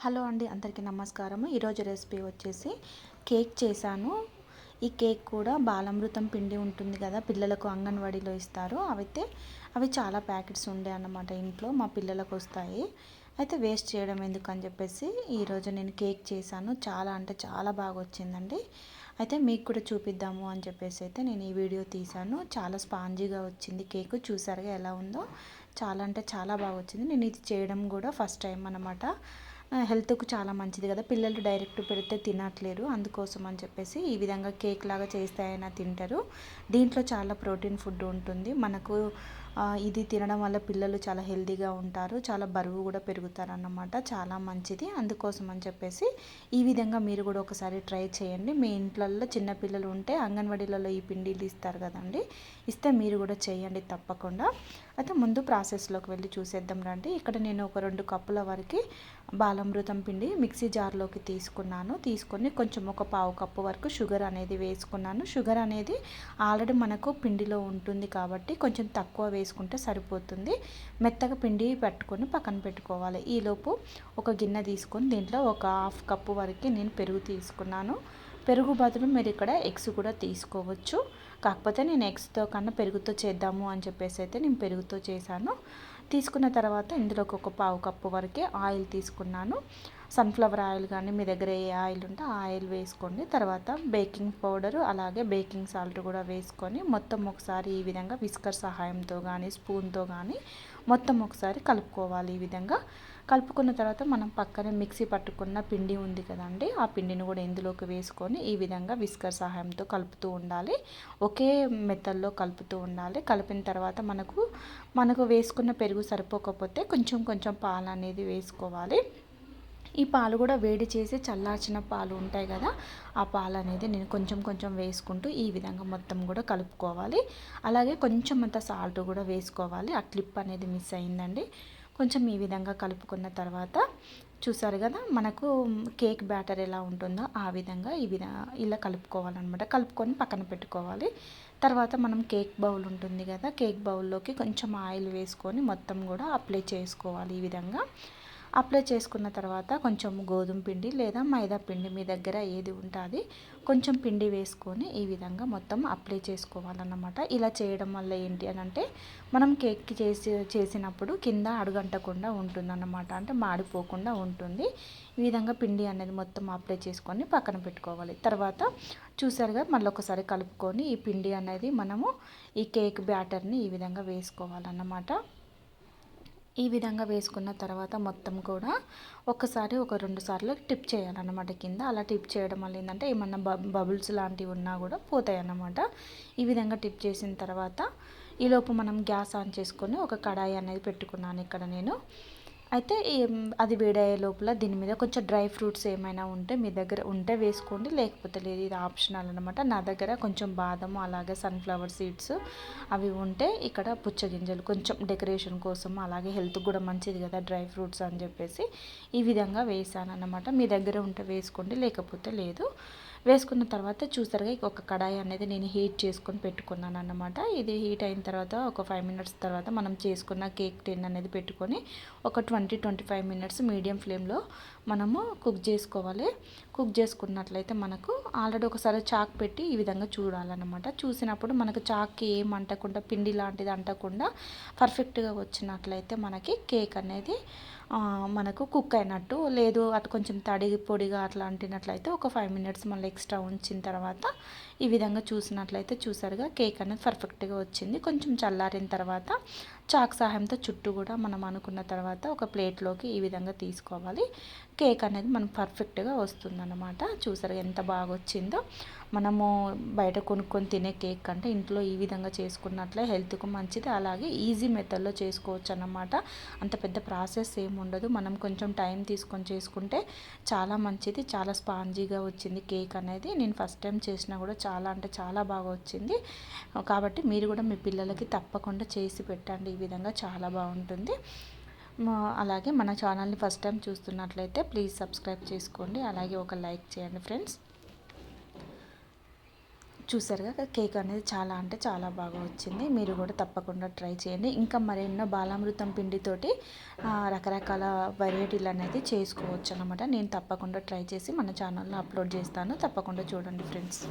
Hello అండి అందరికీ నమస్కారము. ఈరోజు రెసిపీ వచ్చేసి కేక్ చేశాను. ఈ కేక్ కూడా బాలామృతం పిండి ఉంటుంది కదా పిల్లలకు అంగన్వాడీలో ఇస్తారు. అయితే అవి చాలా ప్యాకెట్స్ ఉండే అన్నమాట ఇంట్లో మా పిల్లలకు వస్తాయి. అయితే వేస్ట్ చేయడం ఎందుకు అని చెప్పేసి ఈరోజు నేను కేక్ చేశాను. చాలా అంటే చాలా బాగా వచ్చిందండి. అయితే మీకు కూడా చూపిద్దాము అని చెప్పేసి అయితే నేను ఈ వీడియో తీశాను. చాలా స్పాంజీగా వచ్చింది కేక్. చూసారుగా ఎలా ఉందో? చాలా అంటే చాలా బాగా వచ్చింది. నేను ఇది చేయడం కూడా ఫస్ట్ టైం అనమాట హెల్త్కు చాలా మంచిది కదా. పిల్లలు డైరెక్ట్ పెడితే తినట్లేరు. అందుకోసం అని చెప్పేసి ఈ విధంగా కేక్ లాగా చేస్తే అయినా తింటారు. దీంట్లో చాలా ప్రోటీన్ ఫుడ్ ఉంటుంది. మనకు ఇది తినడం వల్ల పిల్లలు చాలా హెల్తీగా ఉంటారు చాలా బరువు కూడా పెరుగుతారు అన్నమాట చాలా మంచిది. అందుకోసం అని చెప్పేసి ఈ విధంగా మీరు కూడా ఒకసారి ట్రై చేయండి. మీ ఇంట్లలో చిన్నపిల్లలు ఉంటే అంగన్వాడీలలో ఈ పిండిలు ఇస్తారు కదండి ఇస్తే మీరు కూడా చేయండి తప్పకుండా. అయితే ముందు ప్రాసెస్లోకి వెళ్ళి చూసేద్దాం రండి. ఇక్కడ నేను ఒక రెండు కప్పుల వరకు బాలమృతం పిండి మిక్సీ జార్లోకి తీసుకున్నాను. తీసుకొని కొంచెం ఒక పావు కప్పు వరకు షుగర్ అనేది వేసుకున్నాను. షుగర్ అనేది ఆల్రెడీ మనకు పిండిలో ఉంటుంది కాబట్టి కొంచెం తక్కువ వేసుకుంటే సరిపోతుంది. మెత్తగా పిండి పెట్టుకొని పక్కన పెట్టుకోవాలి. ఈలోపు ఒక గిన్నె తీసుకొని దీంట్లో ఒక హాఫ్ కప్పు వరకు నేను పెరుగు తీసుకున్నాను. పెరుగు బదులు మీరు ఇక్కడ ఎగ్స్ కూడా తీసుకోవచ్చు. కాకపోతే నేను ఎగ్స్తో కన్నా పెరుగుతో చేద్దాము అని చెప్పేసి అయితే నేను పెరుగుతో చేశాను. తీసుకున్న తర్వాత ఇందులోకి ఒక పావు కప్పు వరకే ఆయిల్ తీసుకున్నాను. సన్ఫ్లవర్ ఆయిల్ కానీ మీ దగ్గర ఏ ఆయిల్ ఉంటే ఆ ఆయిల్ వేసుకోండి. తర్వాత బేకింగ్ పౌడరు అలాగే బేకింగ్ సాల్ట్ కూడా వేసుకొని మొత్తం ఒకసారి ఈ విధంగా విస్కర్ సహాయంతో కానీ స్పూన్తో కానీ మొత్తం ఒకసారి కలుపుకోవాలి ఈ విధంగా. కలుపుకున్న తర్వాత మనం పక్కనే మిక్సీ పట్టుకున్న పిండి ఉంది కదండి ఆ పిండిని కూడా ఇందులోకి వేసుకొని ఈ విధంగా విస్కర్ సహాయంతో కలుపుతూ ఉండాలి. ఒకే మెత్తల్లో కలుపుతూ ఉండాలి. కలిపిన తర్వాత మనకు మనకు వేసుకున్న పెరుగు సరిపోకపోతే కొంచెం కొంచెం పాలు అనేది వేసుకోవాలి. ఈ పాలు కూడా వేడి చేసి చల్లార్చిన పాలు ఉంటాయి కదా ఆ పాలు అనేది నేను కొంచెం కొంచెం వేసుకుంటూ ఈ విధంగా మొత్తం కూడా కలుపుకోవాలి. అలాగే కొంచెం అంత సాల్ట్ కూడా వేసుకోవాలి. ఆ క్లిప్ అనేది మిస్ అయిందండి. కొంచెం ఈ విధంగా కలుపుకున్న తర్వాత చూసారు కదా మనకు కేక్ బ్యాటర్ ఎలా ఉంటుందో ఆ విధంగా ఈ విధ ఇలా కలుపుకోవాలన్నమాట. కలుపుకొని పక్కన పెట్టుకోవాలి. తర్వాత మనం కేక్ బౌల్ ఉంటుంది కదా కేక్ బౌల్లోకి కొంచెం ఆయిల్ వేసుకొని మొత్తం కూడా అప్లై చేసుకోవాలి ఈ విధంగా. అప్లై చేసుకున్న తర్వాత కొంచెం గోధుమ పిండి లేదా మైదా పిండి మీ దగ్గర ఏది ఉంటుంది కొంచెం పిండి వేసుకొని ఈ విధంగా మొత్తం అప్లై చేసుకోవాలన్నమాట. ఇలా చేయడం వల్ల ఏంటి అని అంటే మనం కేక్ చేసి చేసినప్పుడు కింద అడుగంటకుండా ఉంటుందన్నమాట. అంటే మాడిపోకుండా ఉంటుంది. ఈ విధంగా పిండి అనేది మొత్తం అప్లై చేసుకొని పక్కన పెట్టుకోవాలి. తర్వాత చూసారుగా మళ్ళీ ఒకసారి కలుపుకొని ఈ పిండి అనేది మనము ఈ కేక్ బ్యాటర్ని ఈ విధంగా వేసుకోవాలన్నమాట. ఈ విధంగా వేసుకున్న తర్వాత మొత్తం కూడా ఒకసారి ఒక రెండు సార్లు టిప్ చేయాలన్నమాట కింద. అలా టిప్ చేయడం వల్ల ఏంటంటే ఏమన్నా బబుల్స్ లాంటివి ఉన్నా కూడా పోతాయి అన్నమాట ఈ విధంగా టిప్ చేసిన తర్వాత ఈలోపు మనం గ్యాస్ ఆన్ చేసుకొని ఒక కడాయి అనేది పెట్టుకున్నాను ఇక్కడ నేను. అయితే అది వేడయ్యే లోపల దీని మీద కొంచెం డ్రై ఫ్రూట్స్ ఏమైనా ఉంటే మీ దగ్గర ఉంటే వేసుకోండి. లేకపోతే లేదు ఇది ఆప్షనల్ అనమాట నా దగ్గర కొంచెం బాదము అలాగే సన్ఫ్లవర్ సీడ్స్ అవి ఉంటే ఇక్కడ పుచ్చగింజలు కొంచెం డెకరేషన్ కోసం అలాగే హెల్త్ కూడా మంచిది కదా డ్రై ఫ్రూట్స్ అని చెప్పేసి ఈ విధంగా వేసాను అనమాట మీ దగ్గర ఉంటే వేసుకోండి లేకపోతే లేదు. వేసుకున్న తర్వాత చూసారుగా ఒక కడాయి అనేది నేను హీట్ చేసుకొని పెట్టుకున్నాను అనమాట ఇది హీట్ అయిన తర్వాత ఒక ఫైవ్ మినిట్స్ తర్వాత మనం చేసుకున్న కేక్ టిన్ అనేది పెట్టుకొని ఒక twenty twenty five minutes medium ఫ్లేమ్లో మనము కుక్ చేసుకోవాలి. కుక్ చేసుకున్నట్లయితే మనకు ఆల్రెడీ ఒకసారి చాక్ పెట్టి ఈ విధంగా చూడాలన్నమాట. చూసినప్పుడు మనకు చాక్కి ఏం అంటకుండా పిండి లాంటిది అంటకుండా పర్ఫెక్ట్గా వచ్చినట్లయితే మనకి కేక్ అనేది మనకు కుక్ అయినట్టు లేదు అటు కొంచెం తడి పొడిగా అట్లా అంటినట్లయితే ఒక ఫైవ్ మినిట్స్ మళ్ళీ ఎక్స్ట్రా ఉంచిన తర్వాత ఈ విధంగా చూసినట్లయితే చూసారుగా కేక్ అనేది పర్ఫెక్ట్గా వచ్చింది. కొంచెం చల్లారిన తర్వాత చాక్ సహాయంతో చుట్టూ కూడా మనం అనుకున్న తర్వాత ఒక ప్లేట్లోకి ఈ విధంగా తీసుకోవాలి. కేక్ అనేది మనం పర్ఫెక్ట్గా వస్తుందన్నమాట. చూసారు ఎంత బాగా వచ్చిందో మనము బయట కొనుక్కొని తినే కేక్ కంటే ఇంట్లో ఈ విధంగా చేసుకున్నట్లే హెల్త్కు మంచిది. అలాగే ఈజీ మెథడ్లో చేసుకోవచ్చు అన్నమాట అంత పెద్ద ప్రాసెస్ ఏమి ఉండదు మనం కొంచెం టైం తీసుకొని చేసుకుంటే చాలా మంచిది. చాలా స్పాంజీగా వచ్చింది కేక్ అనేది. నేను ఫస్ట్ టైం చేసినా కూడా చాలా అంటే చాలా బాగా వచ్చింది కాబట్టి మీరు కూడా మీ పిల్లలకి తప్పకుండా చేసి పెట్టండి. ఈ విధంగా చాలా బాగుంటుంది. అలాగే మన ఛానల్ని ఫస్ట్ టైం చూస్తున్నట్లయితే ప్లీజ్ సబ్స్క్రైబ్ చేసుకోండి. అలాగే ఒక లైక్ చేయండి ఫ్రెండ్స్. చూసారుగా కేక్ అనేది చాలా అంటే చాలా బాగా వచ్చింది. మీరు కూడా తప్పకుండా ట్రై చేయండి. ఇంకా మరెన్నో బాలామృతం పిండితోటి రకరకాల వెరైటీలు అనేది చేసుకోవచ్చు అనమాట నేను తప్పకుండా ట్రై చేసి మన ఛానల్లో అప్లోడ్ చేస్తాను. తప్పకుండా చూడండి ఫ్రెండ్స్.